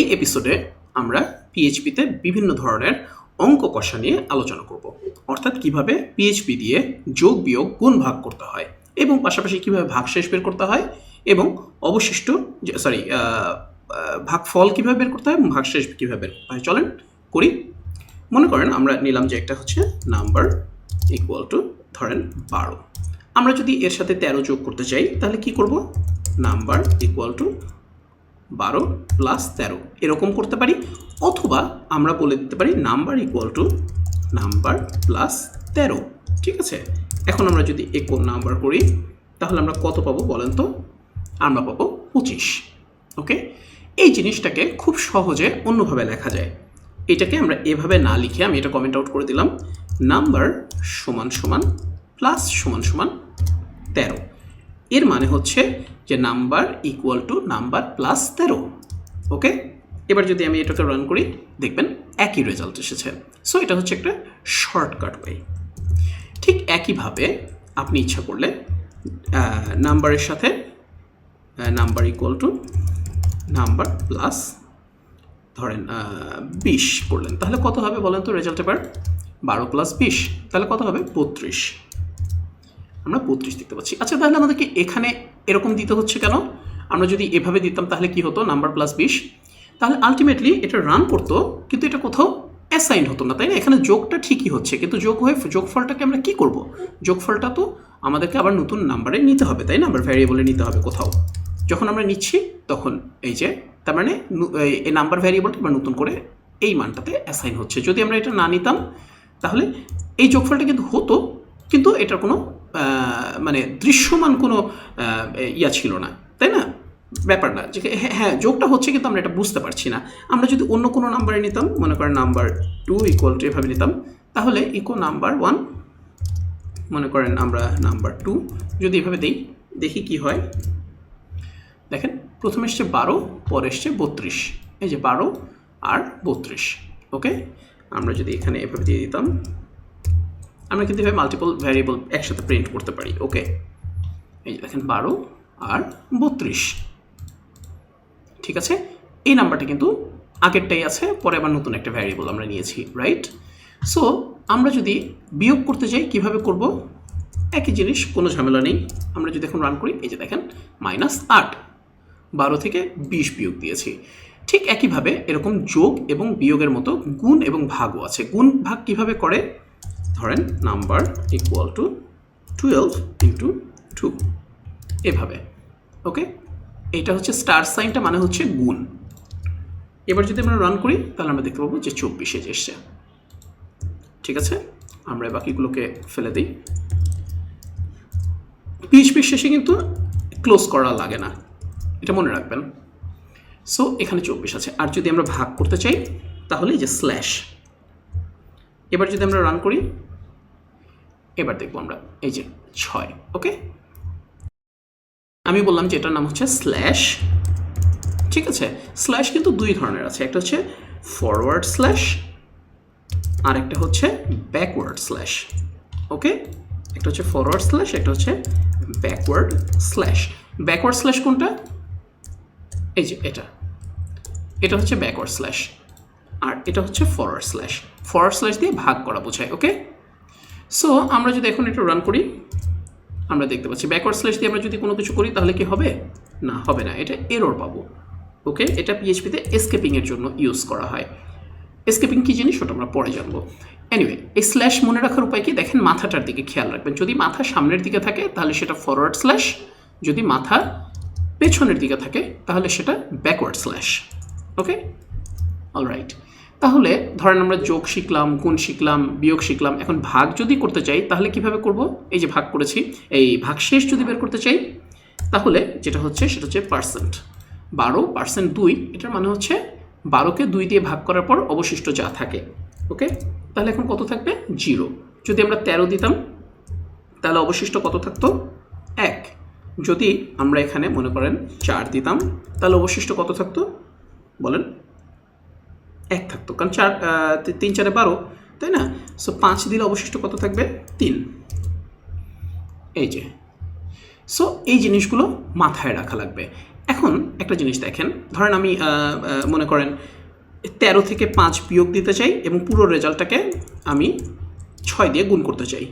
এই এপিসোডে আমরা পিএইচপিতে বিভিন্ন ধরনের অঙ্ক কষা নিয়ে আলোচনা করব। অর্থাৎ কীভাবে পিএইচপি দিয়ে যোগ বিয়োগ গুণ ভাগ করতে হয় এবং পাশাপাশি কীভাবে ভাগশেষ বের করতে হয় এবং অবশিষ্ট সরি ভাগফল কীভাবে বের করতে হয় এবং ভাগশেষ কীভাবে বের করতে হয়। চলেন করি। মনে করেন আমরা নিলাম যে একটা হচ্ছে নাম্বার ইকুয়াল টু ধরেন বারো। আমরা যদি এর সাথে তেরো যোগ করতে চাই, তাহলে কি করব? নাম্বার ইকুয়াল টু বারো প্লাস তেরো। এরকম করতে পারি, অথবা আমরা বলে দিতে পারি number equal to number plus তেরো। ঠিক আছে? এখন আমরা যদি একো নাম্বার করি, তাহলে আমরা কত পাবো বলেন তো? আমরা পাবো পঁচিশ। ওকে এই জিনিসটাকে খুব সহজে অন্যভাবে লেখা যায়। এটাকে আমরা এভাবে না লিখে আমি এটা কমেন্ট আউট করে দিলাম নাম্বার সমান সমান প্লাস সমান সমান তেরো। এর মানে হচ্ছে যে number equal to number plus তেরো ওকে এবার যদি আমি এটাকে রান করি, দেখবেন একই রেজাল্ট এসেছে। সো এটা হচ্ছে একটা শর্টকাট ওয়ে ঠিক একইভাবে আপনি ইচ্ছা করলে নাম্বারের সাথে number equal to number plus ধরেন বিশ করলেন। তাহলে কত হবে বলেন তো রেজাল্ট এবার? বারো প্লাস বিশ। তাহলে কত হবে? বত্রিশ। আমরা বত্রিশ দেখতে পাচ্ছি। আচ্ছা তাহলে আমাদেরকে এখানে এরকম দিতে হচ্ছে কেন? আমরা যদি এভাবে দিতাম, তাহলে কি হতো? নাম্বার প্লাস বিশ। তাহলে আলটিমেটলি এটা রান করতো, কিন্তু এটা কোথাও অ্যাসাইন হতো না, তাই না? এখানে যোগটা ঠিকই হচ্ছে, কিন্তু যোগ হয়ে যোগফলটাকে আমরা কি করব? যোগফলটা তো আমাদেরকে আবার নতুন নাম্বারে নিতে হবে, তাই না? আবার ভ্যারিয়েবলে নিতে হবে কোথাও। যখন আমরা নিচ্ছি, তখন এই যে, তার মানে এই নাম্বার ভ্যারিয়েবলটা আবার নতুন করে এই মানটাতে অ্যাসাইন হচ্ছে। যদি আমরা এটা না নিতাম, তাহলে এই যোগফলটা কিন্তু হতো, কিন্তু এটার কোনো মানে দৃশ্যমান কোনো ইয়া ছিল না, তাই না? ব্যাপার না, যে হ্যাঁ হ্যাঁ যোগটা হচ্ছে কিন্তু আমরা এটা বুঝতে পারছি না। আমরা যদি অন্য কোনো নাম্বারে নিতাম, মনে করেন নাম্বার টু ইকুয়াল টু এভাবে নিতাম, তাহলে ইকো নাম্বার ওয়ান মনে করেন আমরা নাম্বার টু যদি এভাবে দিই, দেখি কি হয়। দেখেন, প্রথমে এসছে বারো, পরে এসছে বত্রিশ, এই যে বারো আর বত্রিশ ওকে আমরা যদি এখানে এভাবে দিয়ে দিতাম আমরা কিন্তু এভাবে মাল্টিপল ভ্যারিয়েবল একসাথে প্রিন্ট করতে পারি ওকে এই যে দেখেন বারো আর বত্রিশ, ঠিক আছে? এই নাম্বারটা কিন্তু আগেরটাই আছে, পরে আবার নতুন একটা ভ্যারিয়েবল আমরা নিয়েছি রাইট সো আমরা যদি বিয়োগ করতে যাই, কীভাবে করব? একই জিনিস, কোনো ঝামেলা নেই। আমরা যদি এখন রান করি, এই যে দেখেন মাইনাস আট, বারো থেকে বিশ বিয়োগ দিয়েছি। ঠিক একইভাবে এরকম যোগ এবং বিয়োগের মতো গুণ এবং ভাগও আছে। গুণ ভাগ কীভাবে করে? ধরেন number equal to twelve into two এভাবে ওকে এটা হচ্ছে স্টার সাইনটা মানে হচ্ছে গুণ। এবার যদি আমরা রান করি, তাহলে আমরা দেখতে পাবো যে চব্বিশে এসছে। ঠিক আছে? আমরা বাকিগুলোকে ফেলে দিই। পিএইচপির শেষে কিন্তু ক্লোজ করা লাগে না। এটা মনে রাখবেন। সো এখানে চব্বিশ আছে। আর যদি আমরা ভাগ করতে চাই, তাহলে এই যে স্ল্যাশ এবার যদি আমরা রান করি এবার দেখব আমরা। এই যে ছয়, ওকে? আমি বললাম যে এটার নাম হচ্ছে স্ল্যাশ। ঠিক আছে? স্ল্যাশ কিন্তু দুই ধরনের আছে। একটা হচ্ছে ফরওয়ার্ড স্ল্যাশ আর একটা হচ্ছে ব্যাকওয়ার্ড স্ল্যাশ ওকে? একটা হচ্ছে ফরওয়ার্ড স্ল্যাশ একটা হচ্ছে ব্যাকওয়ার্ড স্ল্যাশ ব্যাকওয়ার্ড স্ল্যাশ কোনটা? এই যে এটা। এটা হচ্ছে ব্যাকওয়ার্ড স্ল্যাশ আর এটা হচ্ছে ফরওয়ার্ড স্ল্যাশ ফরওয়ার্ড স্ল্যাশ দিয়ে ভাগ করা বোঝায়, ওকে? সো আমরা যদি এখন এটা রান করি, আমরা দেখতে পাচ্ছি ব্যাকওয়ার্ড স্ল্যাশ দিয়ে আমরা যদি কোনো কিছু করি, তাহলে কি হবে? না হবে না। এটা এরর পাবো। ওকে এটা পিএইচপিতে এসকেপিংয়ের জন্য ইউজ করা হয়। এসকেপিং কী জিনিস? ওটা আমরা পরে জানব। এনিওয়ে এই স্ল্যাশ মনে রাখার উপায় কি? দেখেন মাথাটার দিকে খেয়াল রাখবেন। যদি মাথা সামনের দিকে থাকে, তাহলে সেটা ফরওয়ার্ড স্ল্যাশ যদি মাথা পেছনের দিকে থাকে, তাহলে সেটা ব্যাকওয়ার্ড স্ল্যাশ ওকে অলরাইট তাহলে ধরেন আমরা যোগ শিখলাম, গুণ শিখলাম, বিয়োগ শিখলাম, এখন ভাগ যদি করতে চাই, তাহলে কীভাবে করব? এই যে ভাগ করেছি, এই ভাগ শেষ যদি বের করতে চাই, তাহলে যেটা হচ্ছে, সেটা হচ্ছে পার্সেন্ট। বারো, পার্সেন্ট দুই, এটার মানে হচ্ছে বারোকে দুই দিয়ে ভাগ করার পর অবশিষ্ট যা থাকে, ওকে? তাহলে এখন কত থাকবে? জিরো। যদি আমরা তেরো দিতাম, তাহলে অবশিষ্ট কত থাকতো? এক। যদি আমরা এখানে মনে করেন চার দিতাম, তাহলে অবশিষ্ট কত থাকতো? বলেন এক থাকতো। কারণ চার তিন, চারে বারো, তাই না? সো পাঁচ দিলে অবশিষ্ট কত থাকবে? তিন। এই যে। সো এই জিনিসগুলো মাথায় রাখা লাগবে। এখন একটা জিনিস দেখেন। ধরেন আমি মনে করেন তেরো থেকে পাঁচ বিয়োগ দিতে চাই এবং পুরো রেজাল্টটাকে আমি ছয় দিয়ে গুণ করতে চাই।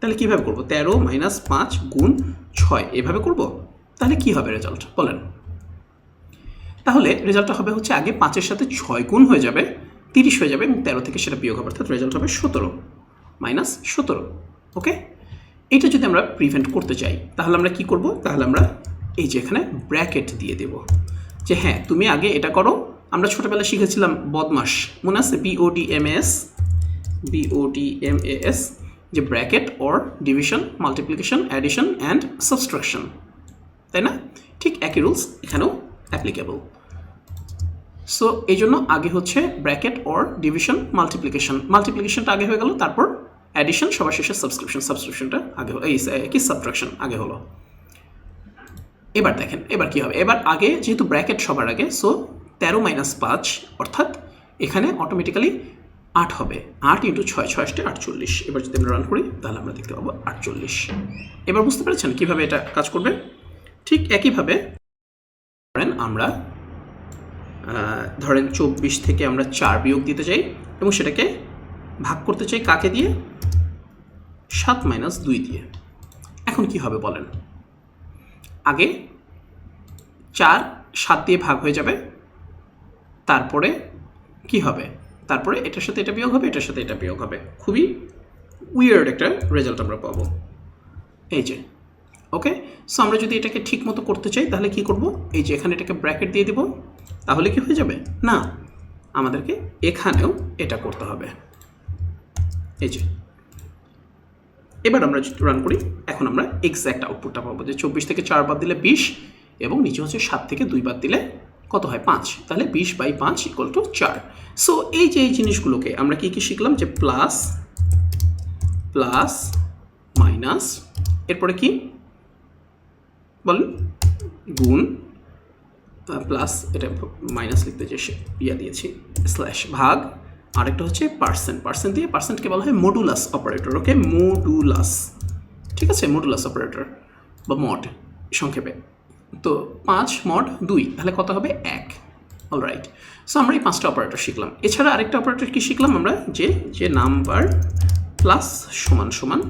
তাহলে কীভাবে করব? তেরো মাইনাস পাঁচ গুণ ছয়। এভাবে করব? তাহলে কী হবে রেজাল্ট? বলেন। তাহলে রেজাল্টটা হবে হচ্ছে আগে পাঁচের সাথে ছয় গুণ হয়ে যাবে, তিরিশ হয়ে যাবে এবং তেরো থেকে সেটা বিয়োগ হবে, অর্থাৎ রেজাল্ট হবে সতেরো মাইনাস সতেরো ওকে এটা যদি আমরা প্রিভেন্ট করতে চাই, তাহলে আমরা কি করব? তাহলে আমরা এই যে এখানে ব্র্যাকেট দিয়ে দেব, যে হ্যাঁ তুমি আগে এটা করো। আমরা ছোটোবেলায় শিখেছিলাম বদমাস, মনে আছে? BOD M S BOD M S যে bracket or division multiplication addition and subtraction তাই না? ঠিক একই রুলস এখানেও অ্যাপ্লিকেবল সো এই জন্য আগে হচ্ছে ব্র্যাকেট অর ডিভিশন মাল্টিপ্লিকেশন মাল্টিপ্লিকেশনটা আগে হয়ে গেল, তারপর অ্যাডিশন সবার শেষে সাবস্ক্রিপশন সাবস্ক্রিপশনটা আগে এই কি সাবট্রাকশন আগে হলো। এবার দেখেন, এবার কি হবে? এবার আগে যেহেতু ব্র্যাকেট সবার আগে সো তেরো মাইনাস পাঁচ, অর্থাৎ এখানে অটোমেটিক্যালি আট হবে। আট ইন্টু ছয় ছয় আটে আটচল্লিশ। এবার যদি আমরা রান করি, তাহলে আমরা দেখতে পাবো আটচল্লিশ। এবার বুঝতে পেরেছেন কীভাবে এটা কাজ করবে? ঠিক একইভাবে ধরেন আমরা ধরেন চব্বিশ থেকে আমরা চার বিয়োগ দিতে চাই এবং সেটাকে ভাগ করতে চাই কাকে দিয়ে? সাত মাইনাস দুই দিয়ে। এখন কি হবে বলেন? আগে চার, সাত দিয়ে ভাগ হয়ে যাবে। তারপরে কি হবে? তারপরে এটার সাথে এটা বিয়োগ হবে, এটার সাথে এটা বিয়োগ হবে। খুবই উইয়ার্ড একটা রেজাল্ট আমরা পাবো। এই যে ওকে সো আমরা যদি এটাকে ঠিক মতো করতে চাই, তাহলে কি করব? এই যে এখানে এটাকে ব্র্যাকেট দিয়ে দিব। তাহলে কি হয়ে যাবে? না, আমাদেরকে এখানেও এটা করতে হবে। এই যে। এবার আমরা যদি রান করি, এখন আমরা এক্স্যাক্ট আউটপুটটা পাবো। যে চব্বিশ থেকে চার বাদ দিলে বিশ, এবং নিচে হচ্ছে সাত থেকে দুই বাদ দিলে কত হয়? পাঁচ। তাহলে বিশ বাই পাঁচ ইকুয়াল টু চার। সো এই যে এই জিনিসগুলোকে আমরা কি কি শিখলাম? যে প্লাস প্লাস মাইনাস এরপরে কি? বলেন গুণ প্লাস এটা মাইনাস লিখতে যে ইয়া দিয়েছি স্ল্যাশ ভাগ। আরেকটা হচ্ছে পার্সেন্ট পার্সেন্ট দিয়ে পার্সেন্টকে বলা হয় মডুলাস অপারেটর ওকে মডুলাস ঠিক আছে? মডুলাস অপারেটর বা মড সংক্ষেপে। তো পাঁচ মড দুই, তাহলে কত হবে? এক। অলরাইট সো আমরা এই পাঁচটা অপারেটর শিখলাম। এছাড়া আরেকটা অপারেটর কি শিখলাম আমরা? যে যে নাম্বার প্লাস সমান সমান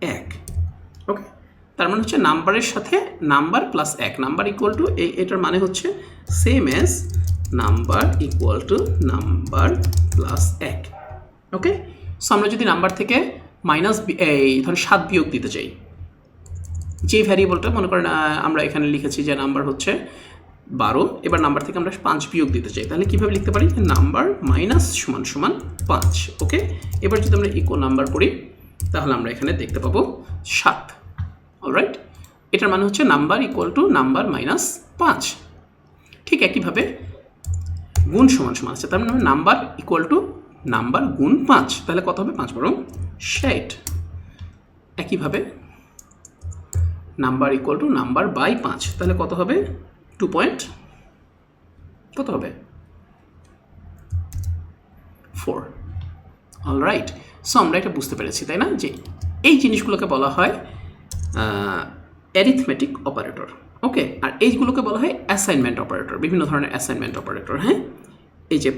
এক। ওকে তার মানে হচ্ছে নাম্বারের সাথে নাম্বার প্লাস এক। নাম্বার ইকুয়াল টু এটার মানে হচ্ছে same as number equal to number plus এক। ওকে সো আমরা যদি নাম্বার থেকে মাইনাস এই ধরুন সাত বিয়োগ দিতে চাই, যে ভ্যারিয়েবলটা মনে করেন আমরা এখানে লিখেছি যে নাম্বার হচ্ছে বারো, এবার নাম্বার থেকে আমরা পাঁচ বিয়োগ দিতে চাই, তাহলে কীভাবে লিখতে পারি? নাম্বার মাইনাস সমান সমান পাঁচ। ওকে এবার যদি আমরা ইকো নাম্বার করি, তাহলে আমরা এখানে দেখতে পাবো সাত। অলরাইট এটার মানে হচ্ছে number equal to number minus পাঁচ। ঠিক একইভাবে গুণ সমান সমান আছে, তার মানে নাম্বার ইকুয়াল টু নাম্বার গুণ পাঁচ। তাহলে কত হবে? পাঁচ বরং ষাট। একইভাবে number equal to number by পাঁচ। তাহলে কত হবে? টু পয়েন্ট কত হবে? ফোর অল রাইট সো আমরা এটা বুঝতে পেরেছি, তাই না? যে এই জিনিসগুলোকে বলা হয় অ্যারিথমেটিক অপারেটর ওকে আর এইগুলোকে বলা হয় অ্যাসাইনমেন্ট অপারেটর বিভিন্ন ধরনের অ্যাসাইনমেন্ট অপারেটর হ্যাঁ? এই যে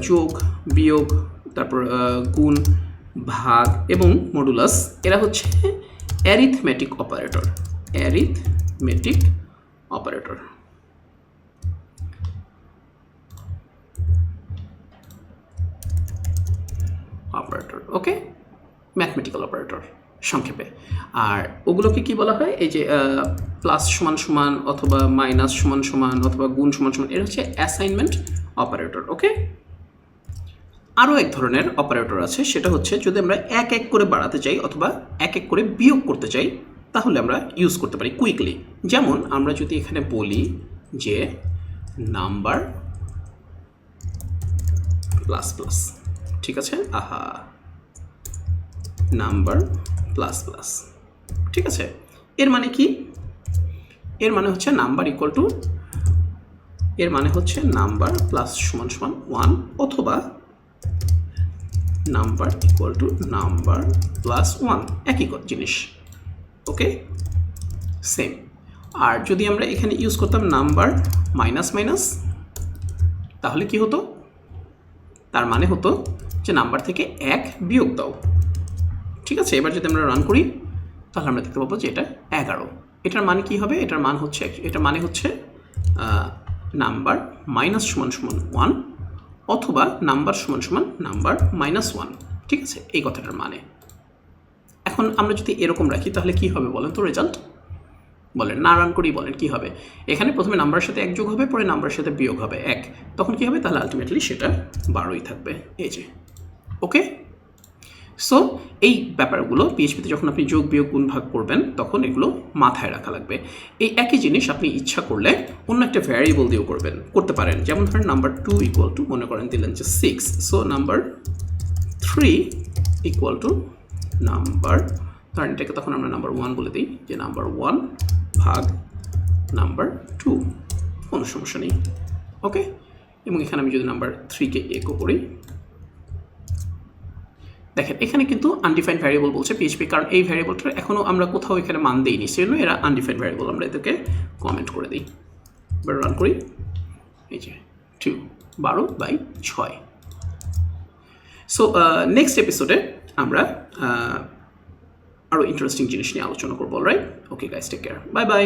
যোগ, বিয়োগ, তারপর গুণ, ভাগ এবং মডুলাস এরা হচ্ছে arithmetic operator arithmetic operator operator okay mathematical operator সংক্ষেপে। আর ওগুলোকে কি বলা হয়? এই যে প্লাস সমান সমান অথবা মাইনাস সমান সমান অথবা গুণ সমান সমান এটা হচ্ছে অ্যাসাইনমেন্ট অপারেটর ওকে আরও এক ধরনের অপারেটর আছে, সেটা হচ্ছে যদি আমরা এক এক করে বাড়াতে চাই অথবা এক এক করে বিয়োগ করতে চাই, তাহলে আমরা ইউজ করতে পারি কুইকলি যেমন আমরা যদি এখানে বলি যে নাম্বার প্লাস প্লাস ঠিক আছে? আহা! নাম্বার প্লাস প্লাস ঠিক আছে? এর মানে কি? এর মানে হচ্ছে নাম্বার ইকুয়াল টু এর মানে হচ্ছে নাম্বার প্লাস সমান সমান ওয়ান অথবা number equal to number plus one একই জিনিস। ওকে? সেম আর যদি আমরা এখানে ইউজ করতাম নাম্বার মাইনাস মাইনাস তাহলে কি হতো? তার মানে হতো যে নাম্বার থেকে এক বিয়োগ দাও। ঠিক আছে, এবার যদি আমরা রান করি, তাহলে আমরা দেখতে পাবো যে এটা এগারো। এটার মানে কি হবে? এটার মান হচ্ছে এটার মানে হচ্ছে নাম্বার মাইনাস সমান সমান ওয়ান অথবা নাম্বার সমান সমান নাম্বার মাইনাস ওয়ান ঠিক আছে, এই কথাটার মানে। এখন আমরা যদি এরকম রাখি, তাহলে কি হবে বলেন তো রেজাল্ট বলেন, না রান করি, বলেন কি হবে? এখানে প্রথমে নাম্বারের সাথে এক যোগ হবে, পরে নাম্বারের সাথে বিয়োগ হবে এক। তখন কি হবে? তাহলে আলটিমেটলি সেটা বারোই থাকবে। এই যে ওকে সো এই ব্যাপারগুলো পিএইচপিতে যখন আপনি যোগ বিয়োগ গুণ ভাগ করবেন, তখন এগুলো মাথায় রাখা লাগবে। এই একই জিনিস আপনি ইচ্ছা করলে অন্য একটা ভ্যারিয়েবল দিয়েও করবেন, করতে পারেন। যেমন ধরেন নাম্বার টু ইকুয়াল টু মনে করেন দিলেন যে six so number three equal to number ধরেন এটাকে তখন আমরা নাম্বার ওয়ান বলে দিই, যে নাম্বার ওয়ান ভাগ নাম্বার টু কোনো সমস্যা নেই। ওকে এবং এখানে আমি যদি নাম্বার থ্রিকে একো করি দেখেন, এখানে কিন্তু আনডিফাইন্ড ভ্যারিয়েবল বলছে পিএইচপি কারণ এই ভ্যারিয়েবলটা এখনও আমরা কোথাও এখানে মান দিইনি। সেজন্য এরা আনডিফাইন্ড ভ্যারিয়েবল আমরা এদেরকে কমেন্ট করে দিই। এবার রান করি। এই যে টু বারো বাই ছয়। সো নেক্সট এপিসোডে আমরা আরও ইন্টারেস্টিং জিনিস নিয়ে আলোচনা করব right okay guys take care bye bye